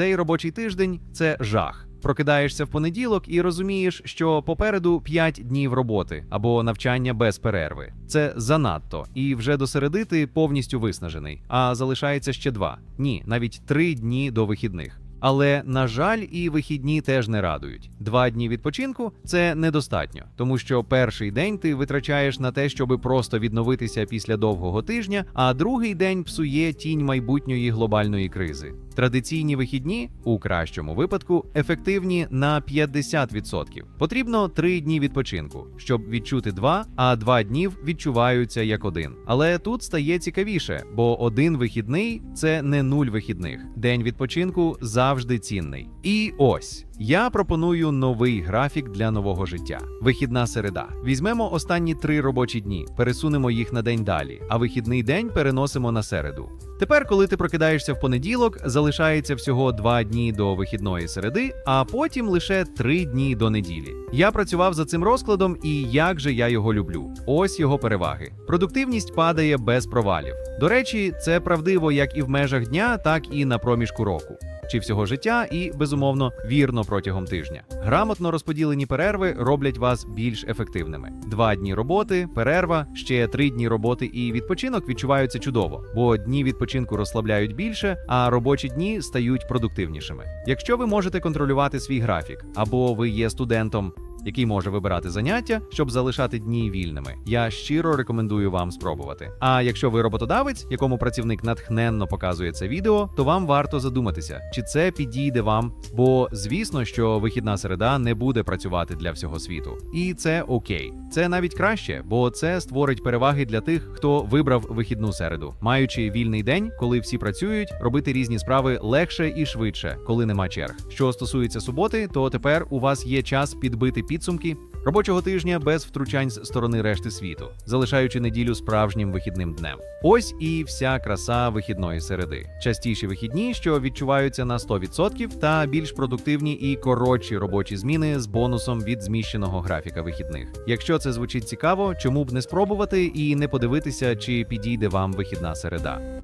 Цей робочий тиждень це жах. Прокидаєшся в понеділок і розумієш, що попереду 5 днів роботи або навчання без перерви. Це занадто, і вже до середи ти повністю виснажений. А залишається ще два ні, навіть три дні до вихідних. Але на жаль, і вихідні теж не радують. Два дні відпочинку це недостатньо, тому що перший день ти витрачаєш на те, щоби просто відновитися після довгого тижня, а другий день псує тінь майбутньої глобальної кризи. Традиційні вихідні, у кращому випадку, ефективні на 50%. Потрібно три дні відпочинку, щоб відчути два, а два днів відчуваються як один. Але тут стає цікавіше, бо один вихідний це не нуль вихідних. День відпочинку завжди цінний. І ось. Я пропоную новий графік для нового життя. Вихідна середа. Візьмемо останні три робочі дні, пересунемо їх на день далі, а вихідний день переносимо на середу. Тепер, коли ти прокидаєшся в понеділок, залишається всього два дні до вихідної середи, а потім лише три дні до неділі. Я працював за цим розкладом, і як же я його люблю. Ось його переваги. Продуктивність падає без провалів. До речі, це правдиво як і в межах дня, так і на проміжку року. Чи всього життя, і безумовно вірно протягом тижня. Грамотно розподілені перерви роблять вас більш ефективними. Два дні роботи, перерва, ще три дні роботи і відпочинок відчуваються чудово, бо дні відпочинку розслабляють більше, а робочі дні стають продуктивнішими. Якщо ви можете контролювати свій графік, або ви є студентом. Який може вибирати заняття, щоб залишати дні вільними. Я щиро рекомендую вам спробувати. А якщо ви роботодавець, якому працівник натхненно показує це відео, то вам варто задуматися, чи це підійде вам. Бо звісно, що вихідна середа не буде працювати для всього світу, і це окей. Це навіть краще, бо це створить переваги для тих, хто вибрав вихідну середу, маючи вільний день, коли всі працюють, робити різні справи легше і швидше, коли нема черг. Що стосується суботи, то тепер у вас є час підбити підсумки робочого тижня без втручань з сторони решти світу, залишаючи неділю справжнім вихідним днем. Ось і вся краса вихідної середи. Частіші вихідні, що відчуваються на 100%, та більш продуктивні і коротші робочі зміни з бонусом від зміщеного графіка вихідних. Якщо це звучить цікаво, чому б не спробувати і не подивитися, чи підійде вам вихідна середа.